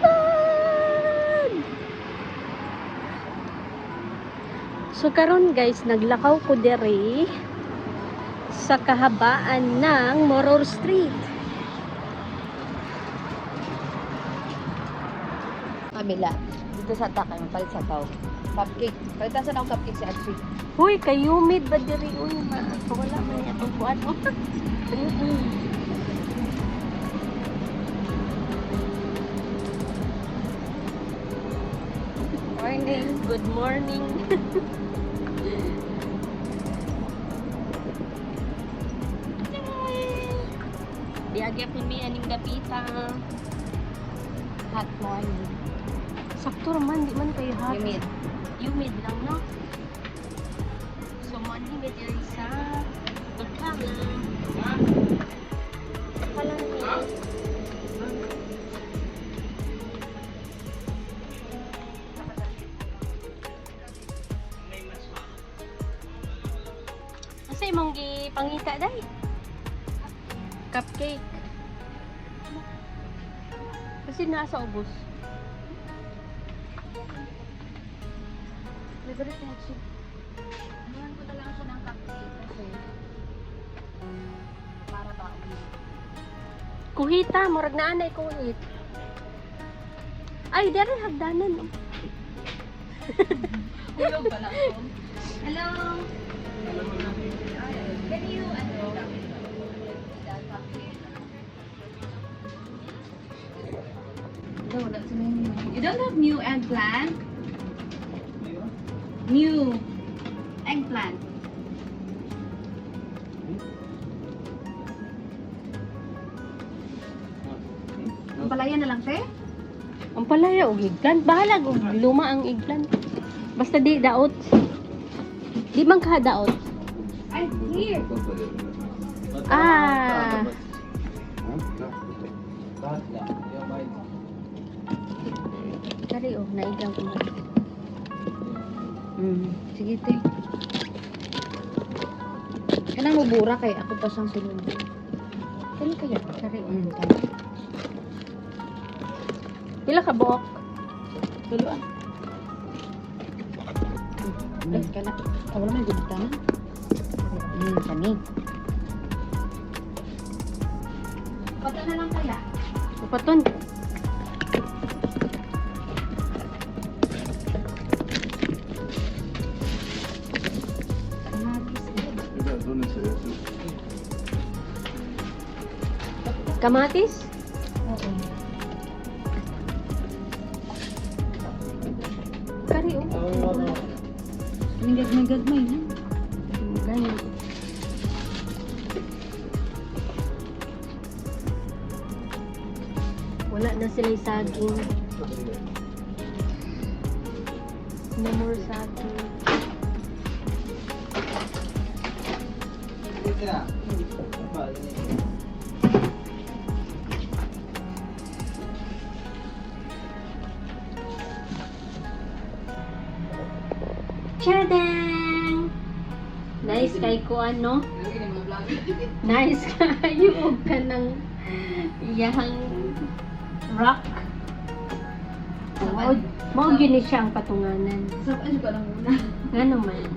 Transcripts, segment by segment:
Vlog! So karon guys, naglakaw ko dere sa kahabaan ng Moror Street. Kamila. Dito sa takay, mapalit sa tao. Cupcake. Palitan sa akong cupcake si Adri. Huy, kayumid ba diri? Uy, ma, wala man niya itong kuwan. Oh. Morning. Good morning. Diagya ko mi aning gapita. Hot morning. Sakto man, di man kayo hot. Humid. Humid lang, no? So, morning na dyan sa Bakalan. Kasi nasa ubos. Favorite niya si Anuhan ko talaga siya ng cupcake kasi para ba Kuhita, murag na anay kuhit. Ay, dere hagdanan. oh. Hulog ba lang ko? Hello? Can you, ano, You don't have new eggplant? New eggplant. Ang palaya na lang, te? Ang palaya og eggplant, bahala og luma ang eggplant. Basta di daot. Di man ka daot. Ay, here. Ah. Kari oh, naigaw ko. Mm, sige, te. Kanang mabura kay ako pa siyang sunod. Kani kaya? Kari oh. Mm, kaya. Pila ka buok? Tulo ah. Mm, kana. Ah, wala man gud kana. Mm, kani. Pata na lang kaya. Upaton. Kamatis? Oo. Kari oh. Nagad-nagad mo yun. Ganyan. Wala na sila saging. Chadang! Nice kay ko ano? Nice kayo og ka ng iyahang rock. Mao mao gini siya ang patunganan. Ano ba lang muna? Ngano man.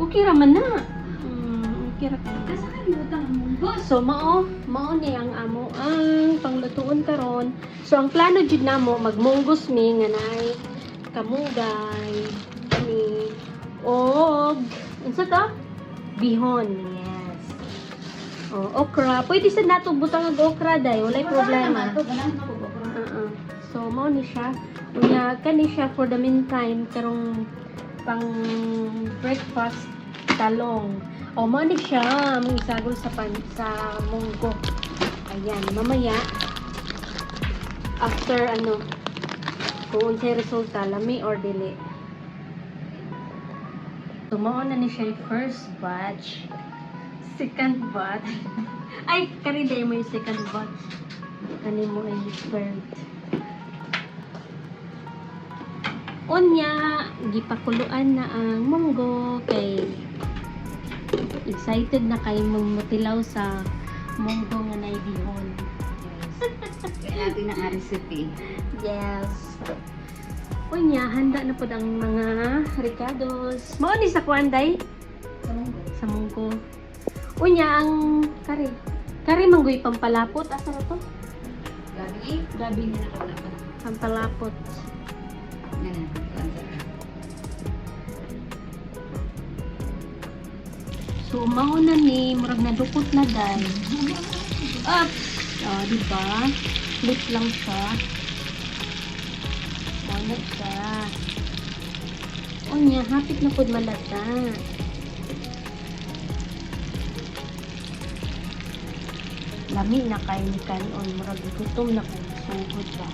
Okay ra man na. Mm, okay ra ka. Asa ka libutan ang mundo? So mao, mao ni ang amo ang panglutuon karon. So ang plano jud namo magmunggos mi nga nay kamugay og unsa to? Bihon. Yes. Oh, okra. Pwede sa nato butang ang okra day, walay problema. Oo. So mao ni siya. Unya kani siya for the meantime karong pang breakfast talong. O mao ni siya mong isagol sa pan sa munggo. Ayan, mamaya after ano kung unsay resulta lami or dili. So mao na ni siya yung first batch. Second batch. Ay, kani day mo yung second batch. Kani mo ay third. Unya, gipakuluan na ang munggo kay excited na kay mong mutilaw sa munggo nga naibihon. natin ang recipe. Yes. Unya, handa na po ang mga ricados. Mao ni sa kuanday sa munggo. Unya ang kari. Kari manggoy pampalapot asa na to? Gabi. Gabi na pa. pampalapot. Yan na. So mao na ni murag nadukot na dai. Up. Oh, di ba? Flip lang siya. Na siya. Unya, hapit na pud malata. Lami na kay ni kanon murag gutom na kay sugod ba.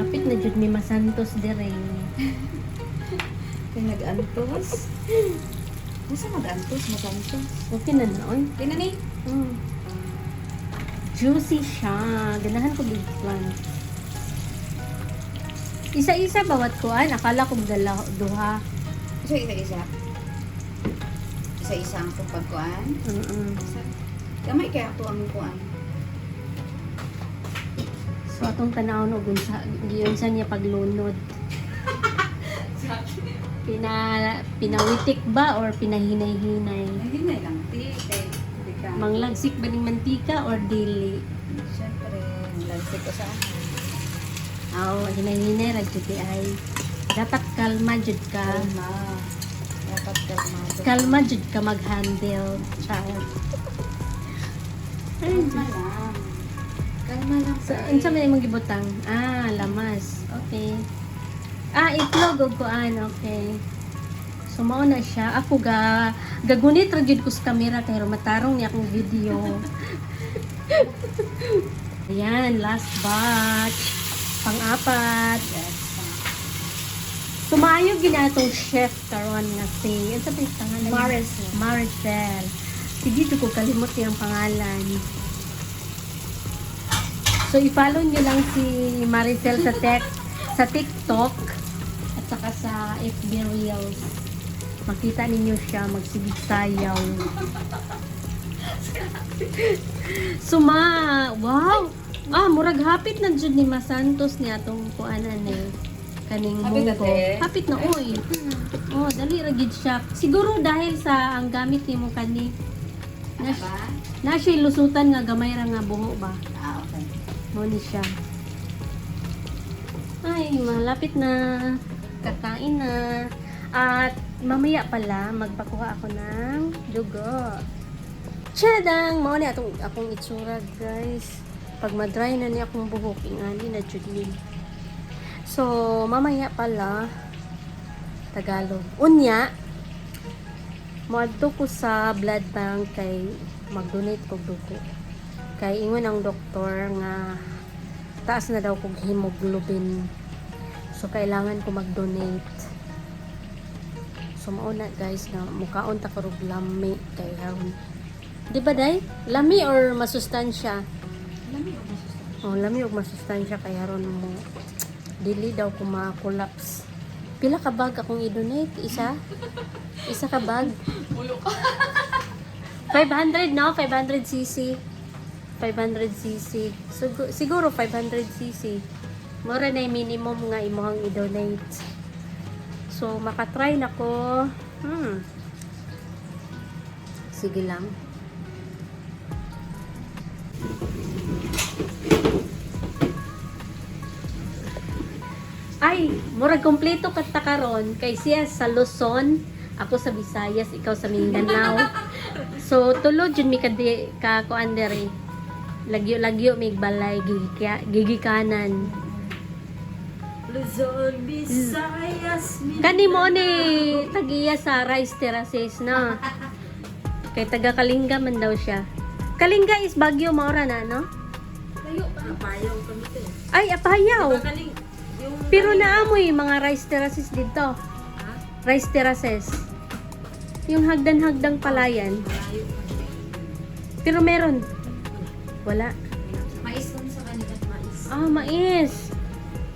Hapit na jud mi masantos dire. Kaya nag-antos. Masa mag-antos? Mag-antos. Okay na noon. Tingnan ni. Mm. Juicy siya. Ganahan ko big plan. Isa-isa bawat kuan. Akala ko dala, duha. So, isa-isa. Isa-isa ang itong pagkuhan. Mm-mm. Kamay kaya ito ang kuhan. So atong tanawon og unsa giunsa niya paglunod. Pina pinawitik ba or pinahinay-hinay? Hindi na lang. Ti, kay, hindi ka. Manglagsik ba ning mantika or dili? Siyempre, lansik ko sa Aw, hinay-hinay ra jud ay. Dapat kalma jud ka. kalma. Dapat kalmado. Kalma jud ka mag-handle, child. Ay, Kalma lang. Kalma lang. So, unsa man imong gibutang? Ah, lamas. Okay. Ah, itlog og kuan. Okay. So mao na siya. Ako ga gagunit ra gyud ko sa camera kay matarong ni akong video. Ayan, last batch. Pang-apat. Yes. Sumayo ginatong chef karon nga si ba yung pangalan? Maricel. Maricel. Sige, ko kalimot yung pangalan. So, i-follow nyo lang si Maricel sa tech, sa TikTok at saka sa FB Reels. Makita ninyo siya magsigig sayaw. Suma, wow! Ah, murag hapit na jud ni Masantos ni atong kuanan ni kaning te. Hapit na oy. Oh, dali ra gid siya. Siguro dahil sa ang gamit nimo kani Ano na, na siya lusutan nga gamay ra nga buho ba. Ah, okay. Mo ni siya. Ay, malapit na. Kakain na. At mamaya pala, magpakuha ako ng dugo. Tiyadang! Mao ni atong akong itsura, guys. Pag madry na ni akong buhok, ingani na jud. So, mamaya pala, Tagalog. Unya, Moadto ko sa blood bank kay mag-donate kog dugo. Kay ingon ang doktor nga taas na daw kog hemoglobin. So kailangan ko mag-donate. So mao na guys nga mukaon ta karog lami kay haron. Di ba day? Lami or masustansya? Lami ako masusunod. Oh, lami og masustansya kay haron mo dili daw ko ma-collapse. Pila ka bag akong i-donate? Isa? Isa ka bag? Ulo ka. 500 no? 500 cc. 500 cc. Sigur- siguro 500 cc. Mura na yung minimum nga imuhang i-donate. So, makatry na ko. Hmm. Sige lang. Ay, murag kompleto ka ta karon kay siya sa Luzon, ako sa Visayas, ikaw sa Mindanao. So tulod jud mi kadi ka kuan dere. Lagyo-lagyo mig balay gigika, gigikanan. Luzon, Visayas, Kani mo ni tagiya sa Rice Terraces na. Kay taga Kalinga man daw siya. Kalinga is Baguio Maura na, no? Layo pa. Napayaw kami to. Ay, Apayaw. Kaling, yung... Pero naamoy mga rice terraces dito. Ha? Rice terraces. Yung hagdan-hagdang palayan. Pa. Pero meron. Wala. Mais kami sa kanila, mais. Ah, mais.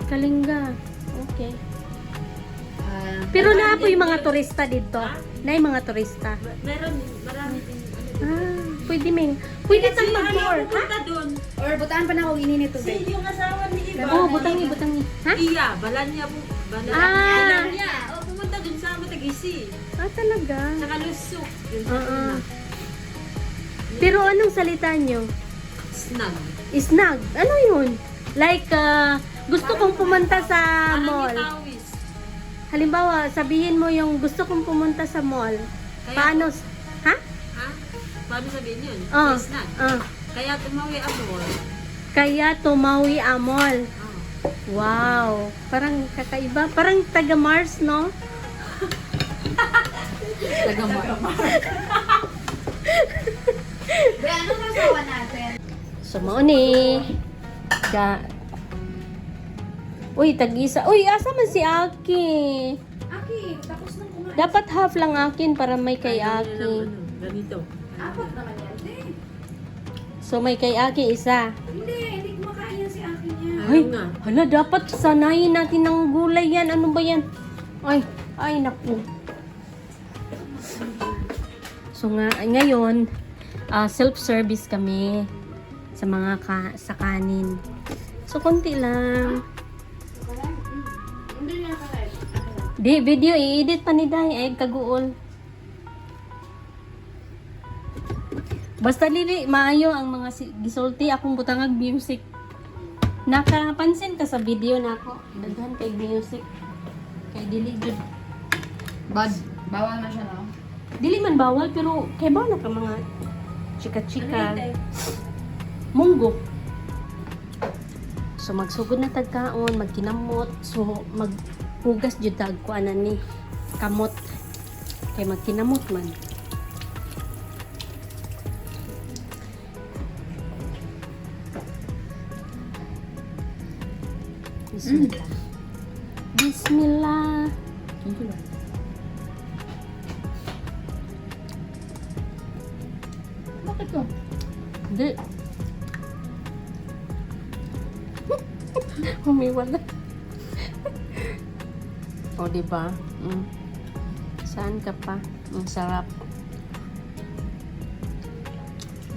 Kalinga. Okay. Ah, Pero na po yung mga turista dito. Na yung mga turista. Meron, marami din. Ah. pwede ming. Pwede tang mag-tour. pupunta doon? Or butaan pa na ako ininit to, Si yung asawa ni Iba. Oo, butang ni, butang ni. Ha? Iya, balan niya po. Balan Ah. Alam niya. O, pumunta doon sa Matagisi. Ah, talaga? Sa Kalusok. Yun sa Oo. una. Pero anong salita nyo? Snag. Snag. Ano yun? Like, ah, gusto kong pumunta sa mall. Halimbawa, sabihin mo yung gusto kong pumunta sa mall. Kaya- Paano? Ha? Ha? Paano sabihin yun? Ah. Sa Snag. Ah. Kaya tumawi ako. Kaya tumawi amol. Oh. Wow. Parang kakaiba. Parang taga Mars, no? Tagamar. Bre, anong asawa natin? So, mao ni. Ga. Uy, tag-isa. Uy, asa man si Aki? Aki, tapos nang kumain. Dapat half lang akin para may kay Aki. ano, Ganito. Apat naman yan, te. So, may kay Aki isa. Hindi, hindi kumakain yan si Aki niya. Ay, hala, dapat sanayin natin ng gulay yan. Ano ba yan? Ay, ay, naku. So, nga, ngayon, ah, self-service kami sa mga ka, sa kanin. So, konti lang. Di, video, i-edit pa ni Day. Ay, kaguol. Basta lili, maayo ang mga si- gisulti akong butangag music. Nakapansin ka sa video na ako. Daghan kay music. Kay dili jud. Bad. Bawal na siya, no? Dili man bawal pero kay ba na ka mga chika-chika. Munggo. So magsugod na tagkaon, magkinamot. So maghugas jud tag kuanan ni kamot. Kay magkinamot man. Bismillah. Bismillah. Bakit to? Hindi. Humiwala. o, di ba? Mm. Saan ka pa? Ang sarap.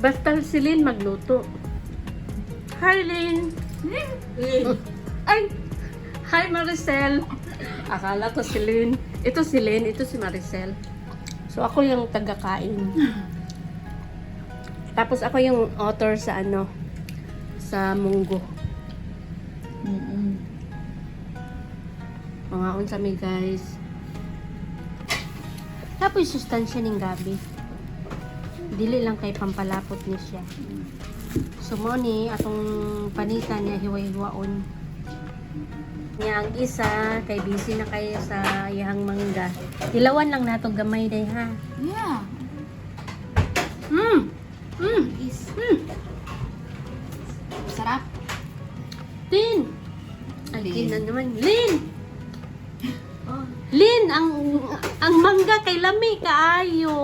Basta si Lynn magluto. Hi, Lynn! Eh, Ay! Hi, Maricel! Akala ko si Lynn. Ito si Lynn, ito si Maricel. So, ako yung tagakain. Tapos ako yung author sa ano, sa Munggo. Mm-mm. Mga unsa mi guys. Tapos sustansya ning gabi. Dili lang kay pampalapot ni siya. So mo ni atong panitan niya hiwa-hiwaon. Niya ang isa kay busy na kayo sa iyang mangga. Ilawan lang nato gamay day ha. Yeah. Mm. Mm. Is. Mm. Tin. Ay, Lin. Tin na naman. Lin! Oh. Lin, ang ang mangga kay lami kaayo.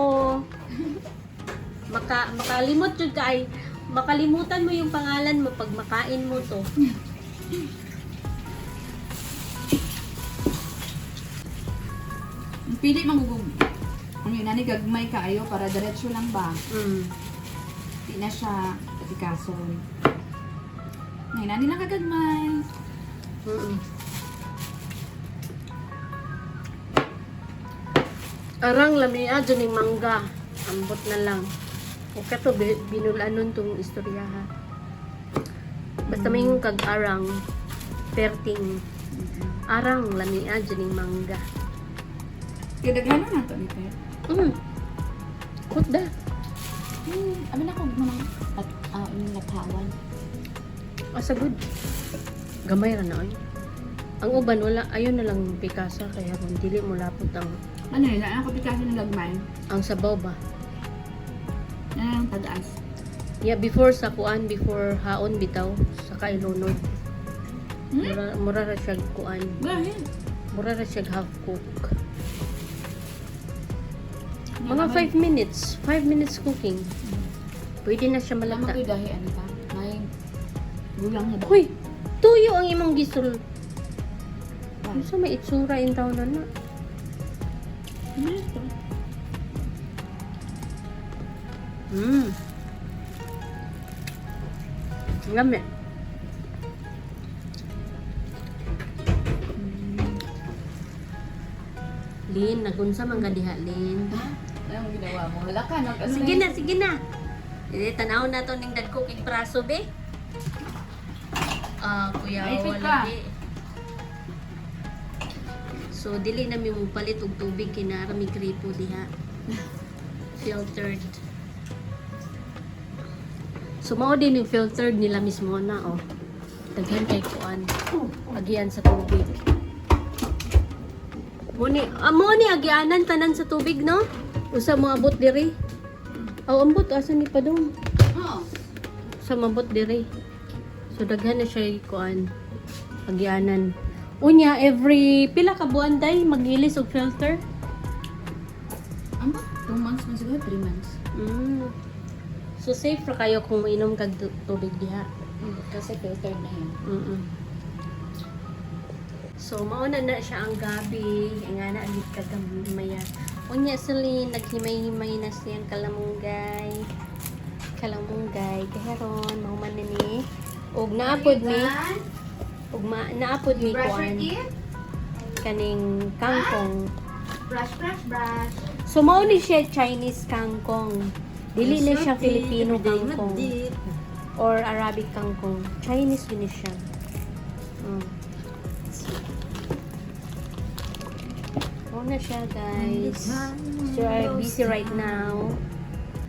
Maka makalimot jud kay makalimutan mo yung pangalan mo pag makain mo to. Pili magugug. Ang yun, nani gagmay kaayo para diretso lang ba? Mm. Di na siya patikason. Ngayon, nani lang kagagmay. Mm. Arang lami ah, dyan yung mangga. Ambot na lang. O kato, bi- binulanon tong istorya ha. Basta may yung kag-arang, perting, arang lami ah, dyan yung mangga. Kaya daghan na nato ni Pet. Mm. Kut da. Hmm, amin ako naman at uh, yung nagkawan. Asa good. Gamay ra na ay. Ang uban wala ayon na lang pikasa kaya kung dili mo lapot ang Ano yun? Ano ko pikaso ng gagmay? ang sabaw ba. Ano yung tagaas? Yeah, before sa kuan, before haon bitaw sa kailunod. Hmm? Mura, mura ra siya kuan. Gahit. Mura ra siya half cook. Mga 5 minutes. 5 minutes cooking. Pwede na siya malata. ko dahi ano gulang na ba? Hoy, tuyo ang imong gisul. Ano sa may itsura in taon na na? Ano ito? Mm. Ngami. Lin, nagunsa man ka diha, Lin. Anong ginawa mo? Hala ka, nag ano Sige na, sige na. Eh, tanaw na to ning dagko kay braso be. Ah, kuya, Maipit wala ka. be. So, dili na mi palit og tubig kinara mi gripo diha. Filtered. So, mao din yung filtered nila mismo na, oh. Daghan kay kuan. Agian sa tubig. Muni, ah, mo ni agianan tanan sa tubig, no? Usa mo abot diri. Aw, ambot asa ni pa dong. Oh. Sa mabot diri. So daghan na siya kuan. Agianan. Unya every pila ka buwan day magilis og filter. Ano? Two months man siguro, three months. Mm. So safe ra kayo kung mainom kag tu- tubig diha. Kasi filtered na yun. Mm. So mauna na siya ang gabi, nga na agit kagamaya. Unya sali naghimay-himay na siyang kalamunggay. Kalamunggay kaheron mahuman na ni. Og naapod mi, ma, naapod mi kuan kaning kangkong. Brush, brush, brush. So mao ni siya Chinese kangkong. Dili na siya Filipino kangkong or Arabic kangkong. Chinese yun siya. Mm. Mao na siya guys. So I'm busy right now.